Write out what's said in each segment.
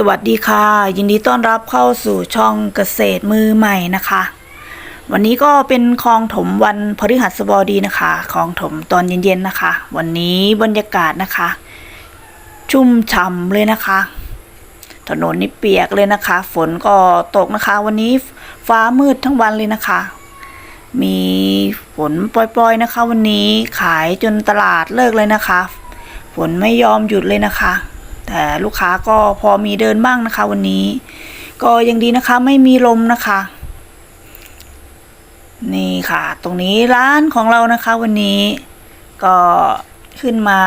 สวัสดีค่ะ ยินดีต้อนรับเข้าสู่ช่องเกษตรมือใหม่นะคะ วันนี้ก็เป็นคลองถมวันพฤหัสบดีนะคะคลองถมตอนเย็นๆนะคะ วันนี้บรรยากาศนะคะ ชุ่มฉ่ำเลยนะคะ ถนนนี่เปียกเลยนะคะ ฝนก็ตกนะคะ วันนี้ฟ้ามืดทั้งวันเลยนะคะ มีฝนปล่อยๆนะคะ วันนี้ขายจนตลาดเลิกเลยนะคะ ฝนไม่ยอมหยุดเลยนะคะ แต่ลูกค้าก็พอมีเดินบ้างนะคะ วันนี้ ก็ยังดีนะคะ ไม่มีลมนะคะ นี่ค่ะ ตรงนี้ร้านของเรานะคะ วันนี้ ก็ขึ้นมา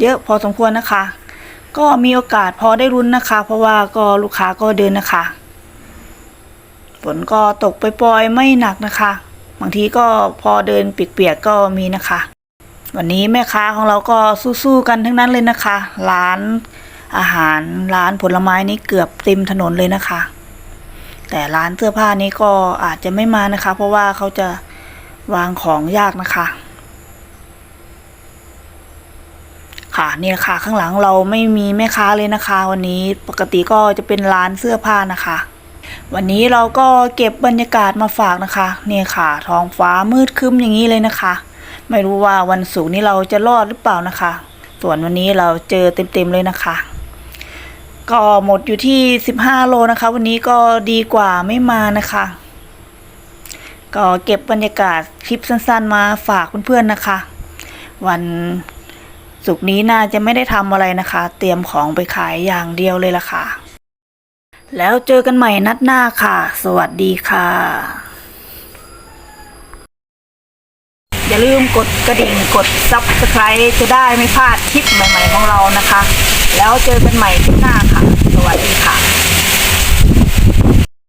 เยอะพอสมควรนะคะ ก็มีโอกาสพอได้รุ้นนะคะ เพราะว่าก็ลูกค้าก็เดินนะคะฝนก็ตกปล่อยๆไม่หนักนะคะ บางทีก็พอเดินเปียกๆก็มีนะคะ วันนี้แม่ค้าของเราก็สู้ๆกันทั้งนั้นเลยนะคะ ร้าน อาหารร้านผลไม้นี่เกือบเต็มถนนเลยนะคะ แต่ร้านเสื้อผ้านี้ก็อาจจะไม่มานะคะ เพราะว่าเขาจะวางของยากนะคะ ค่ะเนี่ยค่ะ ข้างหลังเราไม่มีแม่ค้าเลยนะคะ วันนี้ปกติก็จะเป็นร้านเสื้อผ้านะคะ วันนี้เราก็เก็บบรรยากาศมาฝากนะคะ เนี่ยค่ะ ท้องฟ้ามืดคึ้มอย่างนี้เลยนะคะ ไม่รู้ว่าวันศุกร์นี้เราจะรอดหรือเปล่านะคะ ส่วนวันนี้เราเจอเต็มๆเลยนะคะ ก็หมดอยู่ที่ 15 โลนะคะ วันนี้ก็ดีกว่าไม่มานะคะ ก็เก็บบรรยากาศคลิปสั้นๆ มาฝากเพื่อนๆนะคะ วันศุกร์นี้น่าจะไม่ได้ทำอะไรนะคะ เตรียมของไปขายอย่างเดียวเลยล่ะค่ะ แล้วเจอกันใหม่นัดหน้าค่ะ สวัสดีค่ะ อย่าลืมกดกระดิ่งกด subscribe จะได้ไม่พลาดคลิปใหม่ ๆ ของเรานะคะ แล้วเจอกันใหม่คลิปหน้าค่ะ